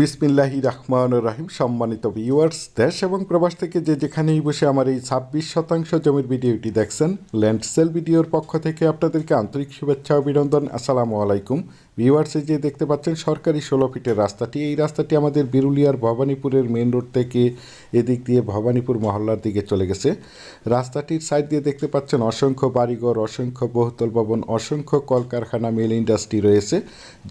বিসমিল্লাহি রহমান রাহিম, সম্মানিত ভিউয়ার্স দেশ এবং প্রবাস থেকে যে যেখানেই বসে আমার এই ছাব্বিশ শতাংশ জমির ভিডিওটি দেখছেন ল্যান্ড সেল ভিডিওর পক্ষ থেকে আপনাদেরকে আন্তরিক শুভেচ্ছা অভিনন্দন। আসসালামু আলাইকুম। ভিউয়ার্সে যে দেখতে পাচ্ছেন, সরকারি ষোলো ফিটের রাস্তাটি। এই রাস্তাটি আমাদের বিরুলিয়ার ভবানীপুরের মেন রোড থেকে এদিক দিয়ে ভবানীপুর মহল্লার দিকে চলে গেছে। রাস্তাটির সাইড দিয়ে দেখতে পাচ্ছেন, অসংখ্য বাড়িঘর, অসংখ্য বহুতল ভবন, অসংখ্য কলকারখানা মিল ইন্ডাস্ট্রি রয়েছে।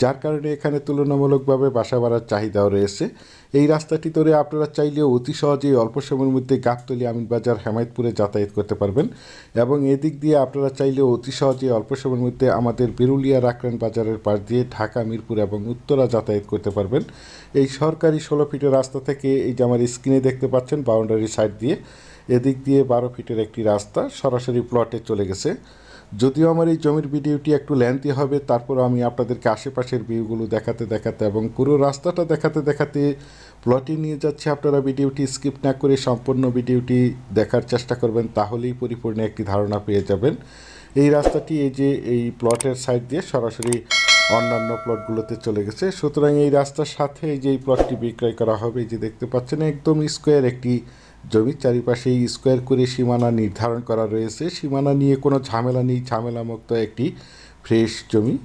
যার কারণে এখানে তুলনামূলকভাবে বাসা বাড়ার চাহিদাও রয়েছে। এই রাস্তাটি ধরে আপনারা চাইলেও অতি সহজেই অল্প সময়ের মধ্যে গাবতলি আমিনবাজার হেমায়তপুরে যাতায়াত করতে পারবেন এবং এদিক দিয়ে আপনারা চাইলেও অতি সহজেই অল্প সময়ের মধ্যে আমাদের বিরুলিয়া রাকরান বাজারের পাশ দিয়ে ঢাকা, মিরপুর এবং উত্তরা যাতায়াত করতে পারবেন। এই সরকারি ষোলো ফিটের রাস্তা থেকে এই যে আমার স্ক্রিনে দেখতে পাচ্ছেন বাউন্ডারি সাইড দিয়ে এদিক দিয়ে বারো ফিটের একটি রাস্তা সরাসরি প্লটে চলে গেছে। যদিও আমার এই জমির ভিডিওটি একটু লেন্থি হবে তারপর আমি আপনাদেরকে আশেপাশের ভিউগুলো দেখাতে দেখাতে এবং পুরো রাস্তাটা দেখাতে দেখাতে প্লটে নিয়ে যাচ্ছে। আপনারা ভিডিওটি স্কিপ না করে সম্পূর্ণ ভিডিওটি দেখার চেষ্টা করবেন, তাহলেই পরিপূর্ণ একটি ধারণা পেয়ে যাবেন। এই রাস্তাটি এই যে এই প্লটের সাইড দিয়ে সরাসরি অন্যান্য প্লটগুলোতে চলে গেছে। সুতরাং এই রাস্তার সাথে এই যে এই প্লটটি বিক্রয় করা হবে, এই যে দেখতে পাচ্ছেন, একদম স্কোয়ার একটি জমির চারিপাশে স্কোয়ার করে সীমানা নির্ধারণ করা রয়েছে। সীমানা নিয়ে কোনো ঝামেলা নেই, ঝামেলামুক্ত একটি ফ্রেশ জমি।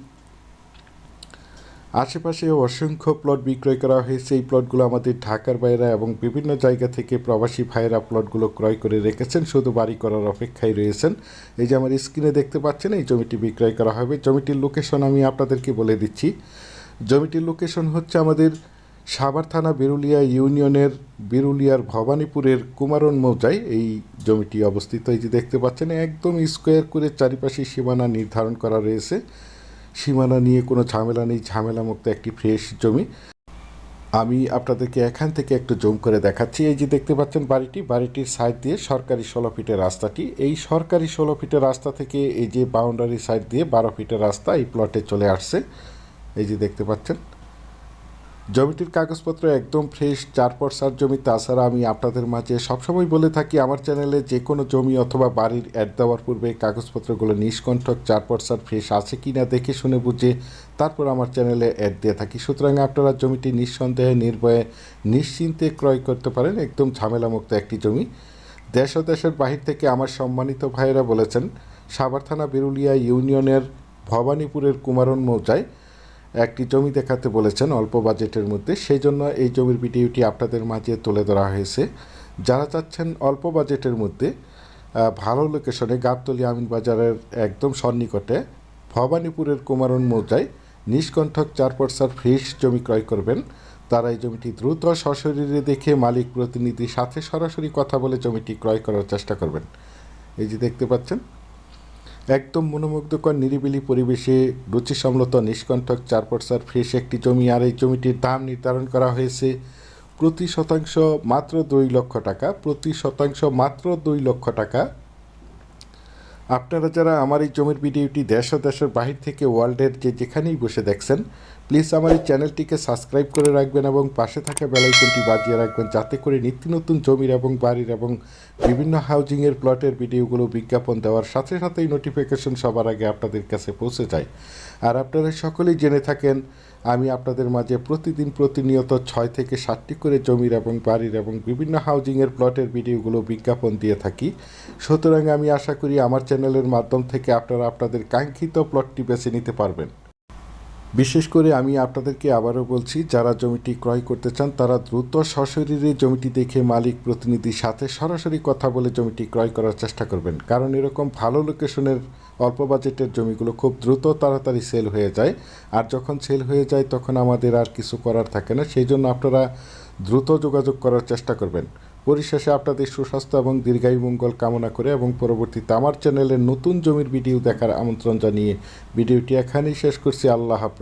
আশেপাশে অসংখ্য প্লট বিক্রয় করা হয়েছে। এই প্লটগুলো আমাদের ঢাকার বাইরে এবং বিভিন্ন জায়গা থেকে প্রবাসী ভাইয়েরা প্লটগুলো ক্রয় করে রেখেছেন। শুধু বাড়ি করার অপেক্ষায় রয়েছেন। এই যে আমার স্ক্রিনে দেখতে পাচ্ছেন, এই জমিটি বিক্রয় করা হবে। জমিটির লোকেশন আমি আপনাদেরকে বলে দিচ্ছি। জমিটির লোকেশন হচ্ছে আমাদের সাভার থানা বিরুলিয়া ইউনিয়নের বিরুলিয়ার ভবানীপুরের কুমারন মৌজায় এই জমিটি অবস্থিত। এই যে দেখতে পাচ্ছেন, একদম স্কোয়ার করে চারিপাশে সীমানা নির্ধারণ করা রয়েছে। সীমানা নিয়ে কোনো ঝামেলা নেই, ঝামেলামুক্ত একটি ফ্রেশ জমি। আমি আপনাদেরকে এখান থেকে একটু জুম করে দেখাচ্ছি। এই যে দেখতে পাচ্ছেন বাড়িটি, বাড়িটির সাইড দিয়ে সরকারি ষোলো ফিটের রাস্তাটি। এই সরকারি ষোলো ফিটের রাস্তা থেকে এই যে বাউন্ডারি সাইড দিয়ে বারো ফিটের রাস্তা এই প্লটে চলে আসছে। এই যে দেখতে পাচ্ছেন জমিটির কাগজপত্র একদম ফ্রেশ চার পরসার জমি। তাছাড়া আমি আপনাদের মাঝে সবসময় বলে থাকি, আমার চ্যানেলে যে কোনো জমি অথবা বাড়ির অ্যাড দেওয়ার পূর্বে কাগজপত্রগুলো নিষ্কণ্ঠক চার পরসার ফ্রেশ আছে কি না দেখে শুনে বুঝে তারপর আমার চ্যানেলে অ্যাড দিয়ে থাকি। সুতরাং আপনারা জমিটি নিঃসন্দেহে, নির্ভয়ে, নিশ্চিন্তে ক্রয় করতে পারেন। একদম ঝামেলামুক্ত একটি জমি। দেশ ও দেশের বাহির থেকে আমার সম্মানিত ভাইয়েরা বলেছেন, সাভার থানা বিরুলিয়া ইউনিয়নের ভবানীপুরের কুমারন মৌজায় একটি জমি দেখাতে বলেছেন অল্প বাজেটের মধ্যে। সেই জন্য এই জমির ভিডিওটি আপনাদের মাঝে তুলে ধরা হয়েছে। যারা চাচ্ছেন অল্প বাজেটের মধ্যে ভালো লোকেশনে গাবতলি আমিন বাজারের একদম সন্নিকটে ভবানীপুরের কুমারন মৌজায় নিষ্কণ্ঠক চার পরসার ফ্রেশ জমি ক্রয় করবেন। তারা এই জমিটি দ্রুত সশরীরে দেখে মালিক প্রতিনিধির সাথে সরাসরি কথা বলে জমিটি ক্রয় করার চেষ্টা করবেন। এই যে দেখতে পাচ্ছেন একদম মনোমুগ্ধকর, নিরিবিলি পরিবেশে রুচি রুচিসম্মত নিষ্কণ্ঠক চার পরসার ফ্রেশ একটি জমি, আর এই জমিটির দাম নির্ধারণ করা হয়েছে প্রতি শতাংশ মাত্র দুই লক্ষ টাকা, প্রতি শতাংশ মাত্র দুই লক্ষ টাকা। আপনারা যারা আমার এই জমির ভিডিওটি দেশ ও দেশের বাহির থেকে ওয়ার্ল্ডের যে যেখানেই বসে দেখছেন প্লিজ আমার এই চ্যানেলটিকে সাবস্ক্রাইব করে রাখবেন এবং পাশে থাকা বেলাইকনটি বাজিয়ে রাখবেন যাতে করে নিত্য নতুন জমির এবং বাড়ির এবং বিভিন্ন হাউজিংয়ের প্লটের ভিডিওগুলো বিজ্ঞাপন দেওয়ার সাথে সাথেই নোটিফিকেশন সবার আগে আপনাদের কাছে পৌঁছে যায়। আর আপনারা সকলেই জেনে থাকেন, আমি আপনাদের মাঝে প্রতিদিন প্রতিনিয়ত ছয় থেকে সাতটি করে জমির এবং বাড়ির এবং বিভিন্ন হাউজিংয়ের প্লটের ভিডিওগুলো বিজ্ঞাপন দিয়ে থাকি। সুতরাং আমি আশা করি আমার চ্যানেলের মাধ্যম থেকে আপনারা আপনাদের কাঙ্ক্ষিত প্লটটি বেছে নিতে পারবেন। বিশেষ করে আমি আপনাদেরকে আবারও বলছি, যারা জমিটি ক্রয় করতে চান, তারা দ্রুত সশরীরে জমিটি দেখে মালিক প্রতিনিধির সাথে সরাসরি কথা বলে জমিটি ক্রয় করার চেষ্টা করবেন। কারণ এরকম ভালো লোকেশনের অল্প বাজেটের জমিগুলো খুব দ্রুত তাড়াতাড়ি সেল হয়ে যায়। আর যখন সেল হয়ে যায়, তখন আমাদের আর কিছু করার থাকে না। সেই জন্য আপনারা দ্রুত যোগাযোগ করার চেষ্টা করবেন। পরিশেষে আপনাদের সুস্বাস্থ্য এবং দীর্ঘায়ু মঙ্গল কামনা করে এবং পরবর্তীতে আমার চ্যানেলের নতুন জমির ভিডিও দেখার আমন্ত্রণ জানিয়ে ভিডিওটি এখানেই শেষ করছি। আল্লাহ হাফেজ।